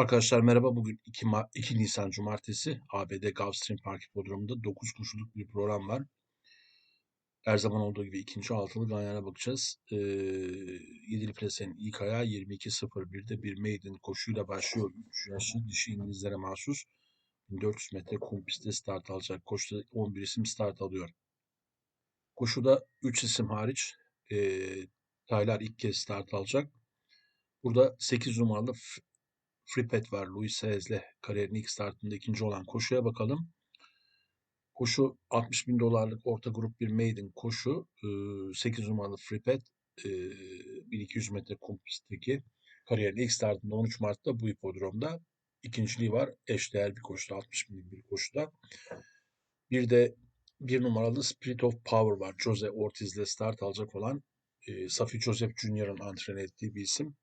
Arkadaşlar merhaba. Bugün 2, Ma 2 Nisan Cumartesi ABD Gulfstream Park Hipodromu'nda 9 koşuluk bir program var. Her zaman olduğu gibi ikinci altılı Ganyan'a bakacağız. Ee, Yedili Plase'nin ilk ayağı 22.01'de bir maiden koşuyla başlıyor. 3 yaşlı dişi İngilizlere mahsus. 1400 metre kum pistte start alacak. Koşuda 11 isim start alıyor. Koşuda 3 isim hariç e, Taylar ilk kez start alacak. Burada 8 numaralı Fripet var. Luis Hayes'le kariyerin ilk startında ikinci olan koşuya bakalım. Koşu 60 bin dolarlık orta grup bir maiden koşu. 8 numaralı Fripet 1200 metre kum pistteki kariyerin ilk startında 13 Mart'ta bu hipodromda. ikinciliği var. Eşdeğer bir koşuda 60 bin bir koşuda. Bir de bir numaralı Spirit of Power var. Jose Ortiz'le start alacak olan Safi Joseph Jr.'ın antren ettiği bir isim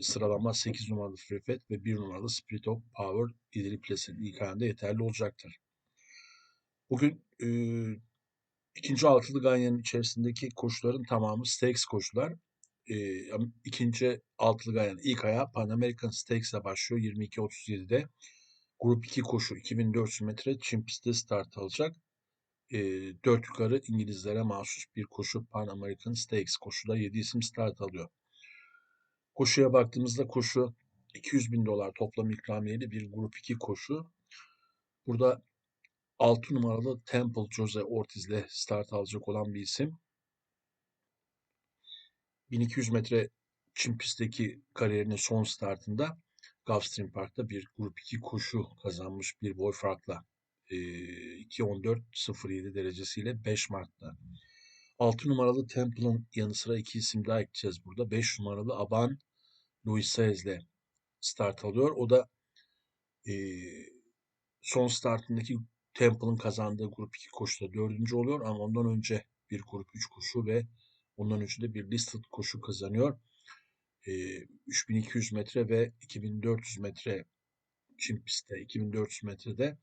sıralama 8 numaralı Frefet ve 1 numaralı Spirit of Power ileri plasenin ilk ayında yeterli olacaktır. Bugün e, ikinci altılı ganyanın içerisindeki koşuların tamamı stakes koşular. E, ikinci altılı ganyanın ilk ayağı Pan American Stakes'e başlıyor 22.37'de. Grup 2 koşu 2400 metre pistte start alacak. E, 4 yukarı İngilizlere mahsus bir koşu Pan American Stakes koşuda 7 isim start alıyor. Koşuya baktığımızda koşu 200 bin dolar toplam ikramiyeli bir grup 2 koşu. Burada 6 numaralı Temple Jose Ortiz ile start alacak olan bir isim. 1200 metre çim pistteki kariyerinin son startında Gulfstream Park'ta bir grup 2 koşu kazanmış bir boy farkla. E, 2.14.07 derecesiyle 5 Mart'ta. 6 numaralı Temple'ın yanı sıra iki isim daha ekleyeceğiz burada. 5 numaralı Aban Luis Saez'le start alıyor. O da e, son startındaki Temple'ın kazandığı grup 2 koşuda dördüncü oluyor ama ondan önce bir grup 3 koşu ve ondan önce de bir listed koşu kazanıyor. E, 3200 metre ve 2400 metre çim pistte 2400 metrede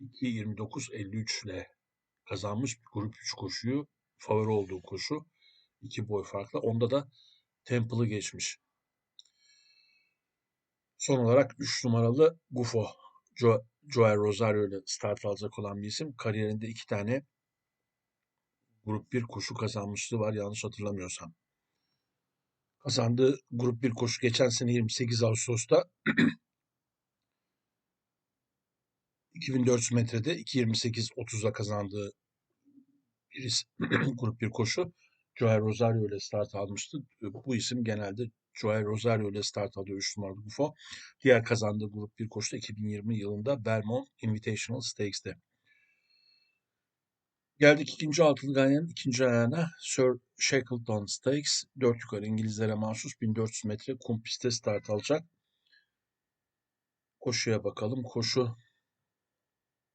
2.29.53 ile kazanmış bir grup 3 koşuyu favori olduğu koşu. iki boy farkla. Onda da Temple'ı geçmiş. Son olarak 3 numaralı Gufo. Jo Joel Rosario ile start alacak olan bir isim. Kariyerinde iki tane grup 1 koşu kazanmışlığı var yanlış hatırlamıyorsam. Kazandığı grup 1 koşu geçen sene 28 Ağustos'ta 2400 metrede 2.28.30'a kazandığı bir grup bir koşu. Joel Rosario ile start almıştı. Bu isim genelde Joel Rosario ile start alıyor 3 numaralı Gufo. Diğer kazandığı grup bir koşuda 2020 yılında Belmont Invitational Stakes'te. Geldik ikinci altılı ganyanın ikinci ayağına Sir Shackleton Stakes. 4 yukarı İngilizlere mahsus 1400 metre kum pistte start alacak. Koşuya bakalım. Koşu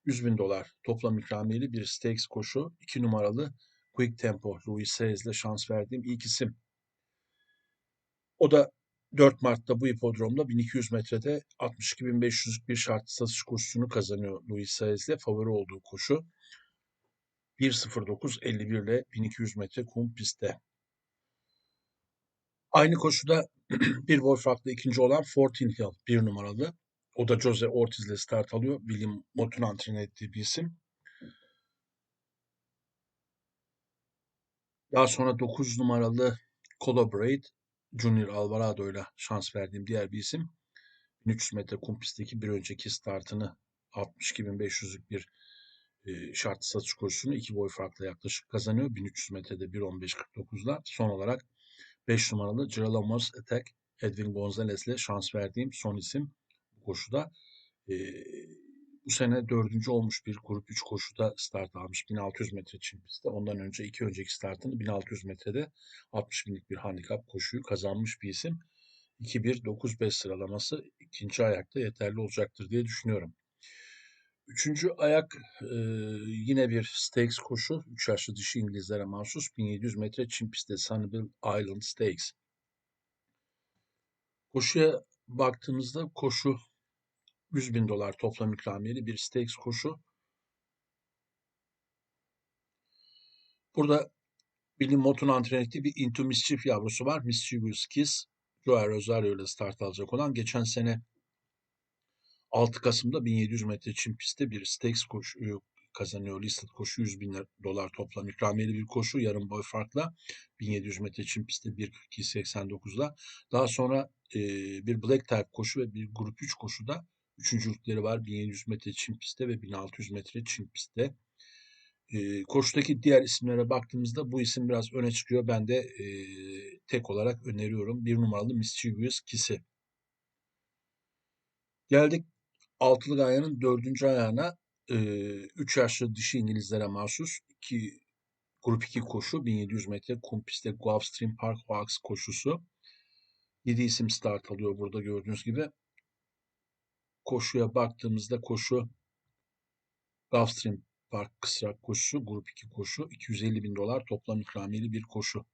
100 bin dolar toplam ikramiyeli bir stakes koşu. 2 numaralı Quick Tempo Louis ile şans verdiğim ilk isim. O da 4 Mart'ta bu hipodromda 1200 metrede 62.500'lük bir şart satış koşusunu kazanıyor Louis ile favori olduğu koşu. 1.09.51 ile 1200 metre kum pistte. Aynı koşuda bir boy farklı ikinci olan Fortin Hill bir numaralı. O da Jose Ortiz ile start alıyor. William Mott'un antren ettiği bir isim. Daha sonra 9 numaralı Collaborate Junior Alvarado ile şans verdiğim diğer bir isim. 1300 metre kum bir önceki startını 62.500'lük bir e, şart satış koşusunu iki boy farklı yaklaşık kazanıyor. 1300 metrede 1.15.49'la. Son olarak 5 numaralı Geralamos Attack Edwin Gonzalez ile şans verdiğim son isim koşuda. E, bu sene dördüncü olmuş bir grup 3 koşuda start almış. 1600 metre çim pistte. Ondan önce iki önceki startını 1600 metrede 60 binlik bir handikap koşuyu kazanmış bir isim. 2-1-9-5 sıralaması ikinci ayakta yeterli olacaktır diye düşünüyorum. Üçüncü ayak e, yine bir stakes koşu. 3 yaşlı dişi İngilizlere mahsus 1700 metre çim pistte Sunnyville Island Stakes. Koşuya baktığımızda koşu 100 bin dolar toplam ikramiyeli bir stakes koşu. Burada Billy Mott'un antren ettiği bir Into Mischief yavrusu var. Mischievous Kiss. Joao Rosario ile start alacak olan geçen sene 6 Kasım'da 1700 metre çim pistte bir stakes koşu kazanıyor. Listed koşu 100 bin dolar toplam ikramiyeli bir koşu. Yarım boy farkla 1700 metre çim pistte 1.42.89'da. Daha sonra e, bir black type koşu ve bir grup 3 koşuda üçüncülükleri var. 1700 metre çim pistte ve 1600 metre çim pistte. E, diğer isimlere baktığımızda bu isim biraz öne çıkıyor. Ben de e, tek olarak öneriyorum. Bir numaralı Mischievous Kisi. Geldik altılı gayanın dördüncü ayağına. 3 yaşlı dişi İngilizlere mahsus iki, grup 2 koşu 1700 metre kum pistte Gulfstream Park Oaks koşusu. 7 isim start alıyor burada gördüğünüz gibi. Koşuya baktığımızda koşu Gulfstream Park kısa koşusu, grup 2 koşu, 250 bin dolar toplam ikramiyeli bir koşu.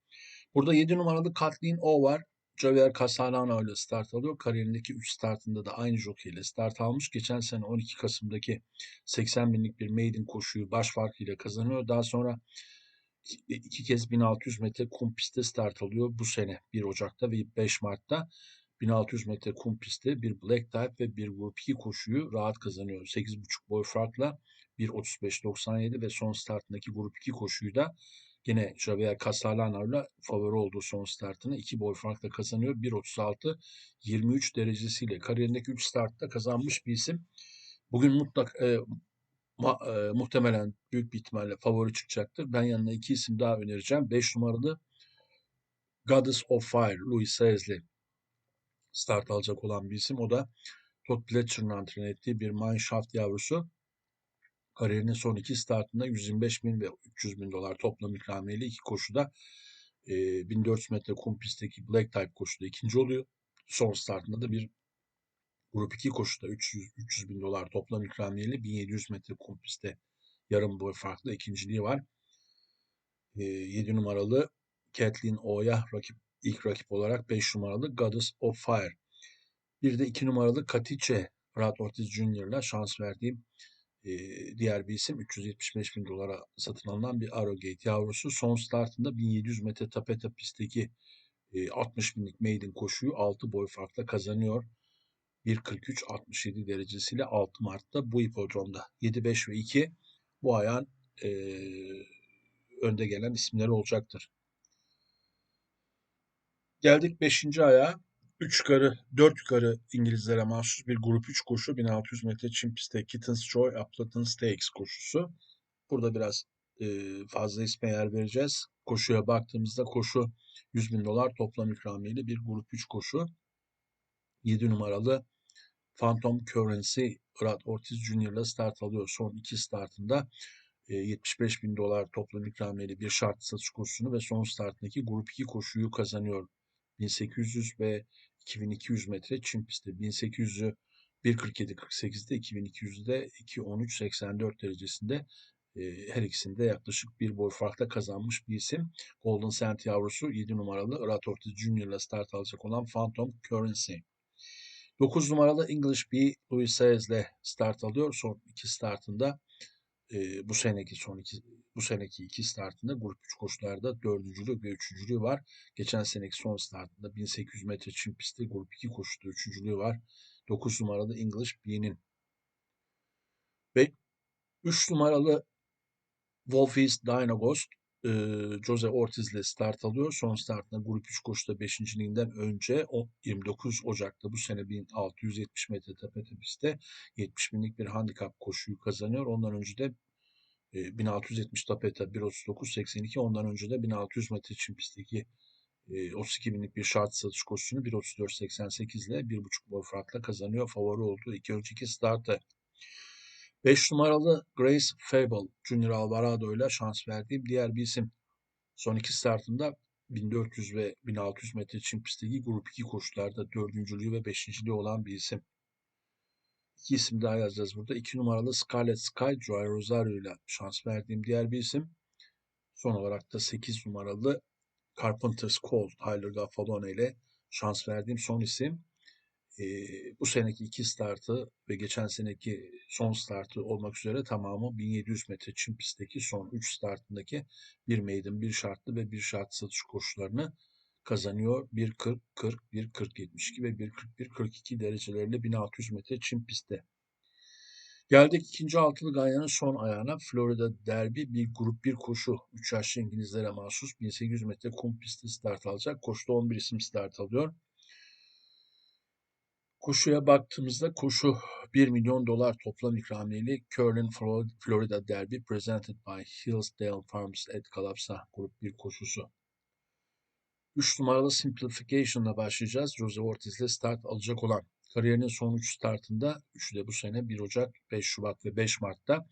Burada 7 numaralı Kathleen O var. Javier Casalano ile start alıyor. Kariyerindeki 3 startında da aynı jockey ile start almış. Geçen sene 12 Kasım'daki 80 binlik bir maiden koşuyu baş farkıyla kazanıyor. Daha sonra iki kez 1600 metre kum pistte start alıyor bu sene 1 Ocak'ta ve 5 Mart'ta 1600 metre kum pistte bir black type ve bir grup 2 koşuyu rahat kazanıyor. 8,5 boy farkla 1.35.97 ve son startındaki grup 2 koşuyu da Yine Javier Castellano ile favori olduğu son startını 2 boy farkla kazanıyor. 1.36 23 derecesiyle kariyerindeki 3 startta kazanmış bir isim. Bugün mutlak e, ma, e, muhtemelen büyük bir ihtimalle favori çıkacaktır. Ben yanına iki isim daha önereceğim. 5 numaralı Goddess of Fire, Louis Saezli start alacak olan bir isim. O da Todd Pletcher'ın antren ettiği bir mineshaft yavrusu. Kariyerinin son iki startında 125 bin ve 300 bin dolar toplam ikramiyeli iki koşuda e, 1400 metre kum pistteki Black Type koşuda ikinci oluyor. Son startında da bir grup 2 koşuda 300, 300 bin dolar toplam ikramiyeli 1700 metre kum pistte yarım boy farklı ikinciliği var. E, 7 numaralı Kathleen O'ya rakip ilk rakip olarak 5 numaralı Goddess of Fire. Bir de 2 numaralı Katice Rad Ortiz ile şans verdiğim diğer bir isim 375 bin dolara satın alınan bir Arrogate yavrusu. Son startında 1700 metre tapeta pistteki 60 binlik maiden koşuyu 6 boy farkla kazanıyor. 1.43-67 derecesiyle 6 Mart'ta bu hipodromda 7-5 ve 2 bu ayağın e, önde gelen isimleri olacaktır. Geldik 5. ayağa. 3 yukarı, 4 yukarı İngilizlere mahsus bir grup 3 koşu 1600 metre çim pistte Kittens Joy Appleton Stakes koşusu. Burada biraz e, fazla isme yer vereceğiz. Koşuya baktığımızda koşu 100 bin dolar toplam ikramiyeli bir grup 3 koşu. 7 numaralı Phantom Currency Brad Ortiz ile start alıyor. Son iki startında 75 bin dolar toplam ikramiyeli bir şart satış koşusunu ve son startındaki grup 2 koşuyu kazanıyor. 1800 ve 2200 metre Çin pistte 1800'ü 1.47.48'de 2200'de 2.13.84 derecesinde e, her ikisinde yaklaşık bir boy farkla kazanmış bir isim. Golden Cent yavrusu 7 numaralı Rat Ortiz Junior ile start alacak olan Phantom Currency. 9 numaralı English B. Louis Saez ile start alıyor. Son iki startında e, bu seneki son iki bu seneki iki startında grup 3 koşularda dördüncülük ve üçüncülüğü var. Geçen seneki son startında 1800 metre çim pisti grup 2 koşuda üçüncülüğü var. 9 numaralı English B'nin. Ve 3 numaralı Wolfies Dynagost e, Jose Ortiz ile start alıyor. Son startında grup 3 koşuda 5. liginden önce 29 Ocak'ta bu sene 1670 metre tepe pistte 70 binlik bir handikap koşuyu kazanıyor. Ondan önce de 1670 tapeta 1.39.82 ondan önce de 1600 metre için pistteki 32 binlik bir şart satış koşusunu 1.34.88 ile 1.5 boy farkla kazanıyor. Favori olduğu iki önceki startı. 5 numaralı Grace Fable Junior Alvarado ile şans verdiğim diğer bir isim. Son iki startında 1400 ve 1600 metre çim pistteki grup 2 koşularda dördüncülüğü ve beşinciliği olan bir isim. İki isim daha yazacağız burada. İki numaralı Scarlet Sky, Joy Rosario ile şans verdiğim diğer bir isim. Son olarak da 8 numaralı Carpenter's Call, Tyler Gaffalone ile şans verdiğim son isim. Bu seneki iki startı ve geçen seneki son startı olmak üzere tamamı 1700 metre çim pistteki son 3 startındaki bir maiden, bir şartlı ve bir şart satış koşularını kazanıyor. 1.40, 40, 1.40, 72 ve 1.41, 42 derecelerinde 1600 metre çim pistte. Geldik ikinci altılı ganyanın son ayağına. Florida Derby bir grup bir koşu. 3 yaşlı İngilizlere mahsus 1800 metre kum pisti start alacak. Koşuda 11 isim start alıyor. Koşuya baktığımızda koşu 1 milyon dolar toplam ikramiyeli Curlin Florida Derby presented by Hillsdale Farms at Kalapsa grup bir koşusu. 3 numaralı Simplification'la başlayacağız. Jose Ortiz ile start alacak olan kariyerinin son 3 startında 3'ü de bu sene 1 Ocak, 5 Şubat ve 5 Mart'ta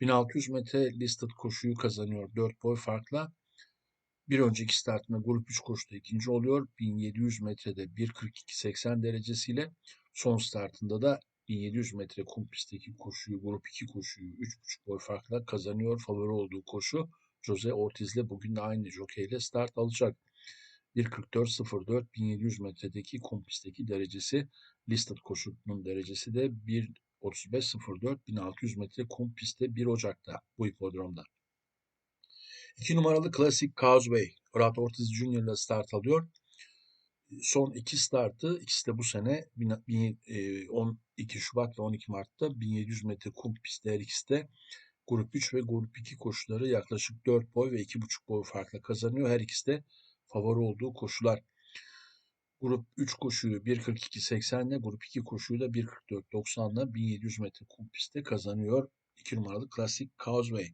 1600 metre listed koşuyu kazanıyor 4 boy farkla. Bir önceki startında grup 3 koşuda ikinci oluyor. 1700 metrede 1.42.80 derecesiyle son startında da 1700 metre kum pistteki koşuyu, grup 2 koşuyu 3.5 boy farkla kazanıyor. Favori olduğu koşu Jose Ortiz ile bugün de aynı jokeyle start alacak. 1.44.04 1700 metredeki kum pistteki derecesi listed koşunun derecesi de 1.35.04 1600 metre kum pistte 1 Ocak'ta bu hipodromda. 2 numaralı Classic Causeway. Rod Ortiz Jr. ile start alıyor. Son iki startı, ikisi de bu sene 12 Şubat ve 12 Mart'ta 1700 metre kum pistte her ikisi de grup 3 ve grup 2 koşuları yaklaşık 4 boy ve 2,5 boy farkla kazanıyor. Her ikisi de favori olduğu koşular. Grup 3 koşuyu 1.42.80 ile grup 2 koşuyu da 1.44.90 ile 1700 metre kum pistte kazanıyor. 2 numaralı Classic Causeway.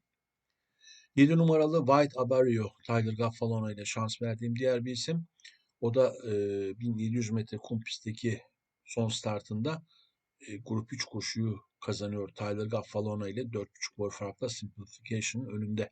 7 numaralı White Abario, Tiger Gaffalona ile şans verdiğim diğer bir isim. O da e, 1700 metre kum pistteki son startında e, grup 3 koşuyu kazanıyor. Tyler Gaffalona ile 4.5 boy farkla Simplification'ın önünde.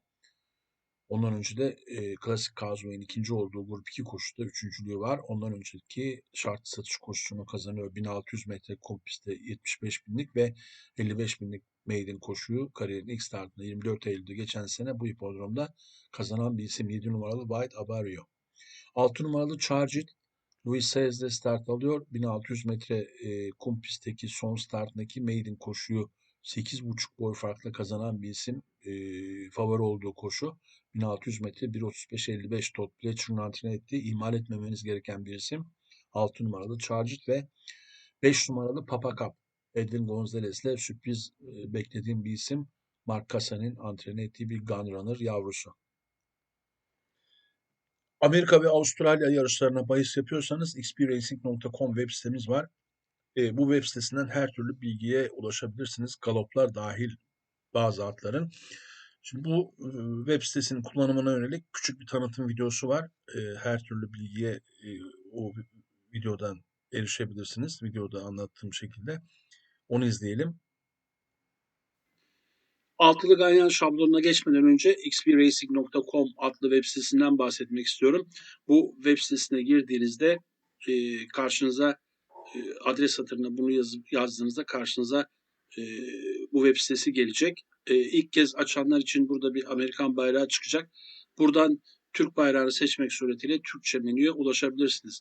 Ondan önce de e, Klasik Causeway'in ikinci olduğu grup 2 koşuda üçüncülüğü var. Ondan önceki şart satış koşusunu kazanıyor. 1600 metre kum pistte 75 binlik ve 55 binlik maiden koşuyu kariyerin ilk startında 24 Eylül'de geçen sene bu hipodromda kazanan bir isim 7 numaralı White Abario. 6 numaralı Charge It Louis Saez'de start alıyor. 1600 metre e, kum pistteki son startındaki maiden koşuyu 8,5 boy farkla kazanan bir isim. E, favori olduğu koşu. 1600 metre 1.35-55 Todd Pletcher'ın antrenör ettiği ihmal etmemeniz gereken bir isim. 6 numaralı Charge It ve 5 numaralı Papa Cup. Edwin Gonzalez'le sürpriz e, beklediğim bir isim. Mark Casa'nın antrenör ettiği bir Gunrunner yavrusu. Amerika ve Avustralya yarışlarına bahis yapıyorsanız xpracing.com web sitemiz var. E, bu web sitesinden her türlü bilgiye ulaşabilirsiniz. Galoplar dahil bazı atların. Şimdi bu e, web sitesinin kullanımına yönelik küçük bir tanıtım videosu var. E, her türlü bilgiye o videodan erişebilirsiniz. Videoda anlattığım şekilde. Onu izleyelim. Altılı ganyan şablonuna geçmeden önce xpracing.com adlı web sitesinden bahsetmek istiyorum. Bu web sitesine girdiğinizde e, karşınıza e, adres satırına bunu yazıp yazdığınızda karşınıza e, bu web sitesi gelecek. E, ilk kez açanlar için burada bir Amerikan bayrağı çıkacak. Buradan Türk bayrağını seçmek suretiyle Türkçe menüye ulaşabilirsiniz.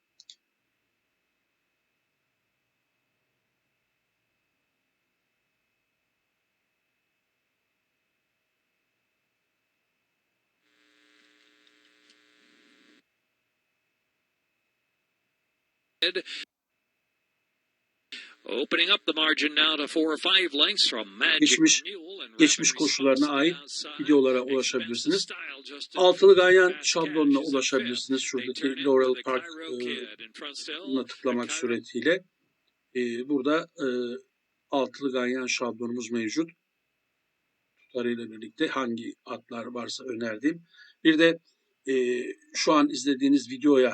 Geçmiş- geçmiş koşularına ait videolara ulaşabilirsiniz. Altılı ganyan şablonuna ulaşabilirsiniz. Şuradaki Laurel Park e, tıklamak suretiyle e, burada e, altılı ganyan şablonumuz mevcut. Tutarıyla birlikte hangi atlar varsa önerdiğim. Bir de e, şu an izlediğiniz videoya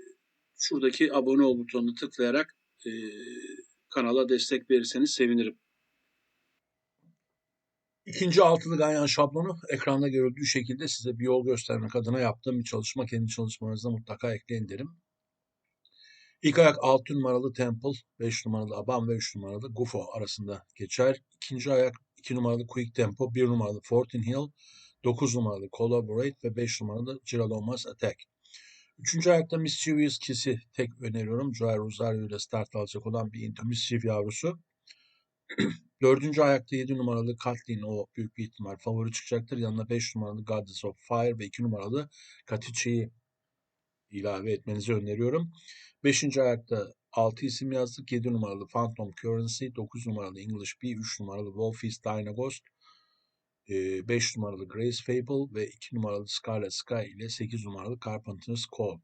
şuradaki abone ol butonunu tıklayarak e, kanala destek verirseniz sevinirim. İkinci altılı ganyan şablonu ekranda görüldüğü şekilde size bir yol göstermek adına yaptığım bir çalışma. Kendi çalışmanızda mutlaka ekleyin derim. İlk ayak 6 numaralı Temple, 5 numaralı Aban ve 3 numaralı Gufo arasında geçer. İkinci ayak 2 numaralı Quick Tempo, 1 numaralı Fortin Hill, 9 numaralı Collaborate ve 5 numaralı Giralomas Attack. Üçüncü ayakta Mischievous Kiss'i tek öneriyorum. Joel Rosario ile start alacak olan bir Into Mischief yavrusu. Dördüncü ayakta 7 numaralı Kathleen o büyük bir ihtimal favori çıkacaktır. Yanına 5 numaralı Goddess of Fire ve 2 numaralı Katice'yi ilave etmenizi öneriyorum. Beşinci ayakta 6 isim yazdık. 7 numaralı Phantom Currency, 9 numaralı English B, 3 numaralı Wolfies Dynagost, 5 numaralı Grace Fable ve 2 numaralı Scarlet Sky ile 8 numaralı Carpenter's Call.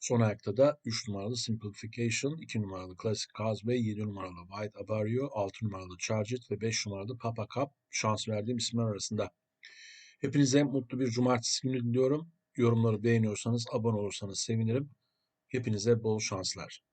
Son ayakta da 3 numaralı Simplification, 2 numaralı Classic Causeway, 7 numaralı White Avario, 6 numaralı Charge It ve 5 numaralı Papa Cup şans verdiğim isimler arasında. Hepinize mutlu bir cumartesi günü diliyorum. Yorumları beğeniyorsanız, abone olursanız sevinirim. Hepinize bol şanslar.